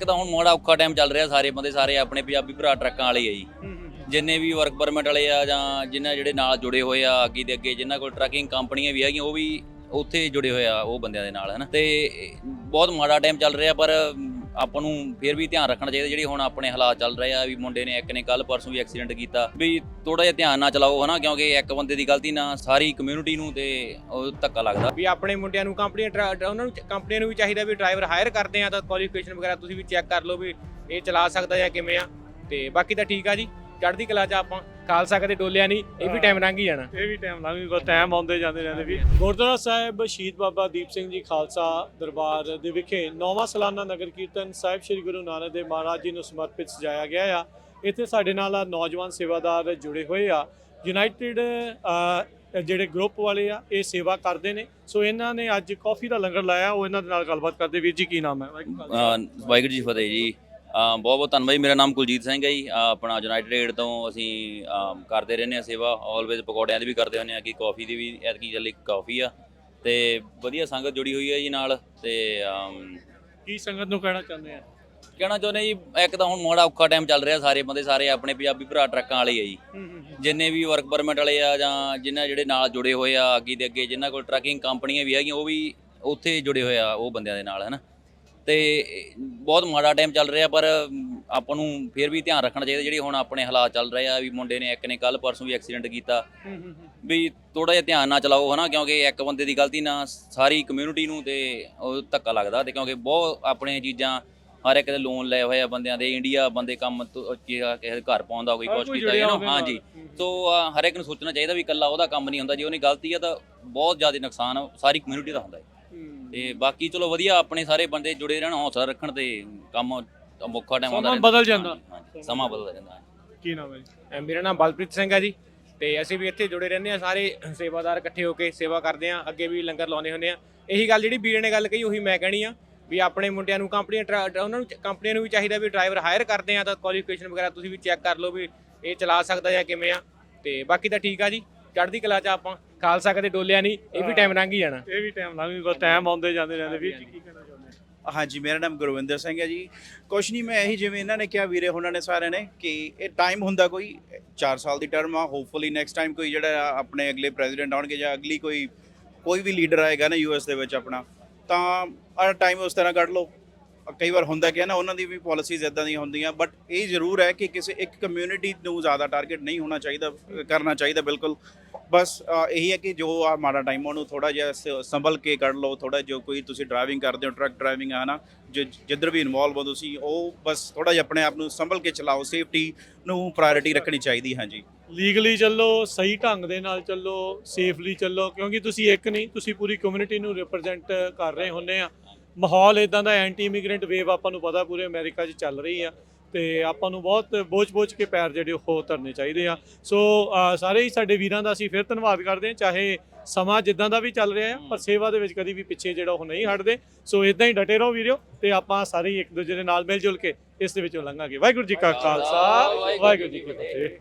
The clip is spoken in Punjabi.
ਇੱਕ ਤਾਂ ਹੁਣ ਮਾੜਾ ਔਖਾ ਟਾਈਮ ਚੱਲ ਰਿਹਾ ਸਾਰੇ ਬੰਦੇ ਸਾਰੇ ਆਪਣੇ ਪੰਜਾਬੀ ਭਰਾ ਟਰੱਕਾਂ ਵਾਲੇ ਆ ਜੀ। ਜਿੰਨੇ ਵੀ ਵਰਕ ਪਰਮਿਟ ਵਾਲੇ ਆ ਜਾਂ ਜਿਨ੍ਹਾਂ ਜਿਹੜੇ ਨਾਲ ਜੁੜੇ ਹੋਏ ਆ ਅੱਗੇ ਦੇ ਅੱਗੇ ਜਿਨ੍ਹਾਂ ਕੋਲ ਟਰੱਕਿੰਗ ਕੰਪਨੀਆਂ ਵੀ ਹੈਗੀਆਂ ਉਹ ਵੀ ਉੱਥੇ ਜੁੜੇ ਹੋਏ ਆ ਉਹ ਬੰਦਿਆਂ ਦੇ ਨਾਲ ਹਨਾ। ਤੇ ਬਹੁਤ ਮਾੜਾ ਟਾਈਮ ਚੱਲ ਰਿਹਾ ਪਰ ਆਪਾਂ ਨੂੰ ਫਿਰ ਵੀ ਧਿਆਨ ਰੱਖਣਾ ਚਾਹੀਦਾ ਜਿਹੜੇ ਹੁਣ ਆਪਣੇ ਹਾਲਾਤ ਚੱਲ ਰਹੇ ਆ, ਵੀ ਮੁੰਡੇ ਨੇ, ਇੱਕ ਨੇ ਕੱਲ ਪਰਸੋਂ ਵੀ ਐਕਸੀਡੈਂਟ ਕੀਤਾ। ਵੀ ਥੋੜਾ ਜਿਹਾ ਧਿਆਨ ਨਾ ਚਲਾਓ ਹਨਾ, ਕਿਉਂਕਿ ਇੱਕ ਬੰਦੇ ਦੀ ਗਲਤੀ ਨਾਲ ਸਾਰੀ ਕਮਿਊਨਿਟੀ ਨੂੰ ਤੇ ਉਹ ਧੱਕਾ ਲੱਗਦਾ। ਵੀ ਆਪਣੇ ਮੁੰਡਿਆਂ ਨੂੰ ਕੰਪਨੀਆਂ ਡਰਾ- ਉਹਨਾਂ ਨੂੰ ਕੰਪਨੀਆਂ ਨੂੰ ਵੀ ਚਾਹੀਦਾ ਵੀ ਡਰਾਈਵਰ ਹਾਇਰ ਕਰਦੇ ਆ, ਤਾਂ ਕੁਆਲੀਫਿਕੇਸ਼ਨ ਵਗੈਰਾ ਤੁਸੀਂ ਵੀ ਚੈੱਕ ਕਰ ਲਓ ਵੀ ਇਹ ਚਲਾ ਸਕਦਾ ਜਾਂ ਕਿਵੇਂ ਆ। ਤੇ ਬਾਕੀ ਤਾਂ ਠੀਕ ਆ ਜੀ। ਚੜ੍ਹਦੀ ਕਲਾ ਚ ਆਪਾਂ ਖਾਲਸਾ ਕਦੇ ਡੋਲਿਆ ਨਹੀਂ ਇਹ ਵੀ ਟਾਈਮ ਲੰਘ ਹੀ ਜਾਣਾ। ਇਹ ਵੀ ਟਾਈਮ ਲੰਘ ਜੂਗਾ ਟਾਈਮ ਆਉਂਦੇ ਜਾਂਦੇ ਰਹਿੰਦੇ ਵੀ। ਗੁਰਦੁਆਰਾ ਸਾਹਿਬ ਸ਼ਹੀਦ ਬਾਬਾ ਦੀਪ ਸਿੰਘ ਜੀ ਖਾਲਸਾ ਦਰਬਾਰ ਦੇ ਵਿਖੇ ਨੌਵਾਂ ਸਾਲਾਨਾ ਨਗਰ ਕੀਰਤਨ ਸਾਹਿਬ ਸ੍ਰੀ ਗੁਰੂ ਨਾਨਕ ਦੇਵ ਮਹਾਰਾਜ ਜੀ ਨੂੰ ਸਮਰਪਿਤ ਸਜਾਇਆ ਗਿਆ ਆ। ਇੱਥੇ ਸਾਡੇ ਨਾਲ ਆ ਨੌਜਵਾਨ ਸੇਵਾਦਾਰ ਜੁੜੇ ਹੋਏ ਆ। ਯੂਨਾਈਟਿਡ ਜਿਹੜੇ ਗਰੁੱਪ ਵਾਲੇ ਆ ਇਹ ਸੇਵਾ ਕਰਦੇ ਨੇ। ਸੋ ਇਹਨਾਂ ਨੇ ਅੱਜ ਕਾਫੀ ਦਾ ਲੰਗਰ ਲਾਇਆ ਉਹ ਇਹਨਾਂ ਦੇ ਨਾਲ ਗੱਲਬਾਤ ਕਰਦੇ। ਵੀਰ ਜੀ ਕੀ ਨਾਮ ਹੈ? ਵਾਹਿਗੁਰੂ ਜੀ ਫਤਿਹ ਜੀ। ਬਹੁਤ ਬਹੁਤ ਧੰਨਵਾਦ ਜੀ। ਮੇਰਾ ਨਾਮ ਕੁਲਜੀਤ ਸਿੰਘ ਹੈ ਜੀ। ਆਪਣਾ ਯੂਨਾਈਟਿਡ ਏਡ ਤੋਂ ਅਸੀਂ ਕਰਦੇ ਰਹਿੰਦੇ ਆ ਸੇਵਾ। ਆਲਵੇਜ਼ ਪਕੌੜਿਆਂ ਦੀ ਵੀ ਕਰਦੇ ਹੁੰਦੇ ਆ ਕਿ ਕਾਫੀ ਦੀ ਵੀ ਐਤਕੀ ਚੱਲੀ ਕਾਫੀ ਆ। ਤੇ ਵਧੀਆ ਸੰਗਤ ਜੁੜੀ ਹੋਈ ਹੈ ਜੀ ਨਾਲ ਤੇ ਅਮ, ਕੀ ਸੰਗਤ ਨੂੰ ਕਹਿਣਾ ਚਾਹੁੰਦੇ ਆ? ਕਹਿਣਾ ਚਾਹੁੰਦੇ ਜੀ ਇੱਕ ਤਾਂ ਹੁਣ ਮਾੜਾ ਔਖਾ ਟਾਈਮ ਚੱਲ ਰਿਹਾ ਸਾਰੇ ਬੰਦੇ ਸਾਰੇ ਆਪਣੇ ਪੰਜਾਬੀ ਭਰਾ ਟਰੱਕਾਂ ਵਾਲੇ ਆ ਜੀ। ਜਿੰਨੇ ਵੀ ਵਰਕ ਪਰਮਿਟ ਵਾਲੇ ਆ ਜਾਂ ਜਿਨ੍ਹਾਂ ਜਿਹੜੇ ਨਾਲ ਜੁੜੇ ਹੋਏ ਆ ਅੱਗੇ ਦੇ ਅੱਗੇ ਜਿਨ੍ਹਾਂ ਕੋਲ ਟਰੱਕਿੰਗ ਕੰਪਨੀਆਂ ਵੀ ਹੈਗੀਆਂ ਉਹ ਵੀ ਉੱਥੇ ਜੁੜੇ ਹੋਏ ਆ ਉਹ ਬੰਦਿਆਂ ਦੇ ਨਾਲ ਹਨਾ? ਤੇ ਬਹੁਤ ਮਾੜਾ ਟਾਈਮ ਚੱਲ ਰਿਹਾ ਪਰ ਆਪਾਂ ਨੂੰ ਫਿਰ ਵੀ ਧਿਆਨ ਰੱਖਣਾ ਚਾਹੀਦਾ ਜਿਹੜੀ ਹੁਣ ਆਪਣੇ ਹਾਲਾਤ ਚੱਲ ਰਹੇ ਆ ਵੀ ਮੁੰਡੇ ਨੇ ਇੱਕ ਨੇ ਕੱਲ ਪਰਸੋਂ ਵੀ ਐਕਸੀਡੈਂਟ ਕੀਤਾ। ਵੀ ਥੋੜਾ ਜਿਹਾ ਧਿਆਨ ਨਾਲ ਚਲਾਓ ਹਨਾ ਕਿਉਂਕਿ ਇੱਕ ਬੰਦੇ ਦੀ ਗਲਤੀ ਨਾਲ ਸਾਰੀ ਕਮਿਊਨਿਟੀ ਨੂੰ ਤੇ ਉਹ ਧੱਕਾ ਲੱਗਦਾ ਤੇ ਕਿਉਂਕਿ ਬਹੁਤ ਆਪਣੇ ਚੀਜ਼ਾਂ ਹਰ ਇੱਕ ਦੇ ਲੋਨ ਲਏ ਹੋਏ ਆ ਬੰਦਿਆਂ ਦੇ ਇੰਡੀਆ ਬੰਦੇ ਕੰਮ ਕਿਸੇ ਦੇ ਘਰ ਪਾਉਂਦਾ ਕੋਈ ਕੋਈ ਕੀਤਾ ਹੈ ਨਾ ਹਾਂਜੀ। ਸੋ ਹਰ ਇੱਕ ਨੂੰ ਸੋਚਣਾ ਚਾਹੀਦਾ ਵੀ ਇਕੱਲਾ ਉਹਦਾ ਕੰਮ ਨਹੀਂ ਹੁੰਦਾ ਜੇ ਉਹਨੇ ਗਲਤੀ ਆ ਤਾਂ ਬਹੁਤ ਜ਼ਿਆਦਾ ਨੁਕਸਾਨ ਸਾਰੀ ਕਮਿਊਨਿਟੀ ਦਾ ਹੁੰਦਾ ਹੈ। ਤੇ ਬਾਕੀ ਚਲੋ ਵਧੀਆ ਆਪਣੇ ਸਾਰੇ ਬੰਦੇ ਜੁੜੇ ਰਹਿਣ ਹੌਸਲਾ ਰੱਖਣ ਤੇ ਕੰਮ ਔਖਾ ਟਾਈਮ ਆਉਂਦਾ ਸਮਾਂ। ਬਦਲ ਜਾਂਦਾ। ਸਮਾਂ ਬਦਲ ਜਾਂਦਾ। ਕੀ ਨਾਮ ਹੈ ਜੀ ਮੇਰਾ ਨਾਮ ਬਲਪ੍ਰੀਤ ਸਿੰਘ ਹੈ ਜੀ ਤੇ ਅਸੀਂ ਵੀ ਇੱਥੇ ਜੁੜੇ ਰਹਿੰਦੇ ਆ ਸਾਰੇ ਸੇਵਾਦਾਰ ਇਕੱਠੇ ਹੋ ਕੇ ਸੇਵਾ ਕਰਦੇ ਆ ਅੱਗੇ ਵੀ ਲੰਗਰ ਲਾਉਂਦੇ ਹੁੰਦੇ ਆ ਇਹੀ ਗੱਲ ਜਿਹੜੀ ਵੀਰੇ ਨੇ ਗੱਲ ਕਹੀ ਉਹੀ ਮੈਂ ਕਹਿਣੀ ਆ ਵੀ ਆਪਣੇ ਮੁੰਡਿਆਂ ਨੂੰ ਕੰਪਨੀਆਂ ਡਰਾ- ਉਹਨਾਂ ਨੂੰ ਕੰਪਨੀਆਂ ਨੂੰ ਵੀ ਚਾਹੀਦਾ ਵੀ ਡਰਾਈਵਰ ਹਾਇਰ ਕਰਦੇ ਆ ਤਾਂ ਕੁਆਲੀਫਿਕੇਸ਼ਨ ਵਗੈਰਾ ਤੁਸੀਂ ਵੀ ਚੈੱਕ ਕਰ ਲਓ ਵੀ ਇਹ ਚਲਾ ਸਕਦਾ ਜਾਂ ਕਿਵੇਂ ਆ ਤੇ ਬਾਕੀ ਤਾਂ ਠੀਕ ਆ ਜੀ ਚੜ੍ਹਦੀ ਕਲਾ ਚ ਆਪਾਂ ਖਾਲਸਾ ਕਦੇ ਡੋਲਿਆ ਨਹੀਂ ਇਹ ਵੀ ਟਾਈਮ ਲੰਘ ਹੀ ਜਾਣਾ। ਇਹ ਵੀ ਟਾਈਮ ਲੰਘ ਜੂਗਾ ਟਾਈਮ ਆਉਂਦੇ ਜਾਂਦੇ ਰਹਿੰਦੇ ਵੀਰ ਜੀ ਕੀ ਕਹਿਣਾ ਚਾਹੁੰਦੇ ਆ? ਹਾਂਜੀ ਮੇਰਾ ਨਾਮ ਗੁਰਵਿੰਦਰ ਸਿੰਘ ਹੈ ਜੀ। ਕੁਛ ਨਹੀਂ ਮੈਂ ਇਹੀ ਜਿਵੇਂ ਇਹਨਾਂ ਨੇ ਕਿਹਾ ਵੀਰੇ ਉਹਨਾਂ ਨੇ ਸਾਰਿਆਂ ਨੇ ਕਿ ਇਹ ਟਾਈਮ ਹੁੰਦਾ ਕੋਈ 4 ਸਾਲ ਦੀ ਟਰਮ ਆ ਹੋਪਫੁਲੀ ਨੈਕਸਟ ਟਾਈਮ ਕੋਈ ਜਿਹੜਾ ਆ ਆਪਣੇ ਅਗਲੇ ਪ੍ਰੈਜ਼ੀਡੈਂਟ ਆਉਣਗੇ ਜਾਂ ਅਗਲੀ ਕੋਈ ਕੋਈ ਵੀ ਲੀਡਰ ਆਏਗਾ ਨਾ ਯੂਐਸ ਦੇ ਵਿੱਚ ਆਪਣਾ ਤਾਂ ਆ ਟਾਈਮ ਉਸ ਤਰ੍ਹਾਂ ਕੱਢ ਲਓ। ਕਈ ਵਾਰ ਹੁੰਦਾ ਕਿ ਨਾ, ਉਹਨਾਂ ਦੀ ਵੀ ਪਾਲਿਸੀਜ਼ ਇਦਾਂ ਦੀਆਂ ਹੁੰਦੀਆਂ ਬਟ ਇਹ ਜ਼ਰੂਰ ਹੈ ਕਿ ਕਿਸੇ ਇੱਕ ਕਮਿਊਨਿਟੀ ਨੂੰ ਜ਼ਿਆਦਾ ਟਾਰਗੇਟ ਨਹੀਂ ਹੋਣਾ ਚਾਹੀਦਾ ਕਰਨਾ ਚਾਹੀਦਾ ਬਿਲਕੁਲ। ਬਸ ਇਹੀ ਹੈ ਕਿ ਜੋ ਆ ਮਾੜਾ ਟਾਈਮ ਉਹਨੂੰ ਥੋੜਾ ਜਿਹਾ ਸ- ਸੰਭਲ ਕੇ ਕੱਢ ਲਓ ਥੋੜਾ ਜੋ ਕੋਈ ਤੁਸੀਂ ਡਰਾਈਵਿੰਗ ਕਰਦੇ ਹੋ ਟਰੱਕ ਡਰਾਈਵਿੰਗ ਆ ਨਾ, ਜੋ, ਜਿੱਧਰ ਵੀ ਇਨਵੋਲਵ ਹੋ ਤੁਸੀਂ, ਉਹ ਬਸ ਥੋੜਾ ਜਿਹਾ ਆਪਣੇ ਆਪ ਨੂੰ ਸੰਭਲ ਕੇ ਚਲਾਓ ਸੇਫਟੀ ਨੂੰ ਪ੍ਰਾਇੋਰਟੀ ਰੱਖਣੀ ਚਾਹੀਦੀ, ਹਾਂਜੀ। ਲੀਗਲੀ ਚੱਲੋ, ਸਹੀ ਢੰਗ ਦੇ ਨਾਲ ਚੱਲੋ ਸੇਫਲੀ ਚੱਲੋ, ਕਿਉਂਕਿ ਤੁਸੀਂ ਇੱਕ ਨਹੀਂ, ਤੁਸੀਂ ਪੂਰੀ ਕਮਿਊਨਿਟੀ ਨੂੰ ਰਿਪਰੈਜ਼ੈਂਟ ਕਰ ਰਹੇ ਹੁੰਦੇ ਆ। ਮਾਹੌਲ ਇਦਾਂ ਦਾ ਐਂਟੀ ਇਮੀਗ੍ਰੈਂਟ ਵੇਵ ਆਪਾਂ ਨੂੰ ਪਤਾ ਪੂਰੇ ਅਮਰੀਕਾ 'ਚ ਚੱਲ ਰਹੀ ਆ ਤੇ ਆਪਾਂ ਨੂੰ ਬਹੁਤ ਬੋਝ-ਬੋਝ ਕੇ ਪੈਰ ਜਿਹੜੇ ਉਹ ਧਰਨੇ ਚਾਹੀਦੇ ਆ। ਸੋ ਸਾਰੇ ਹੀ ਸਾਡੇ ਵੀਰਾਂ ਦਾ ਅਸੀਂ ਫਿਰ ਧੰਨਵਾਦ ਕਰਦੇ ਹਾਂ, ਚਾਹੇ ਸਮਾਂ ਜਿੱਦਾਂ ਦਾ ਵੀ ਚੱਲ ਰਿਹਾ ਆ, ਪਰ ਸੇਵਾ ਦੇ ਵਿੱਚ ਕਦੀ ਵੀ ਪਿੱਛੇ ਜਿਹੜਾ ਉਹ ਨਹੀਂ ਹਟਦੇ। ਸੋ ਇਦਾਂ ਹੀ ਡਟੇ ਰਹੋ ਵੀਰੋ ਤੇ ਆਪਾਂ ਸਾਰੇ ਹੀ ਇੱਕ ਦੂਜੇ ਦੇ ਨਾਲ ਮਿਲ ਜੁਲ ਕੇ ਇਸ ਦੇ ਵਿੱਚੋਂ ਲੰਘਾਂਗੇ ਵਾਹਿਗੁਰੂ ਜੀ ਕਾ ਖਾਲਸਾ, ਵਾਹਿਗੁਰੂ ਜੀ ਕੀ ਫਤਿਹ।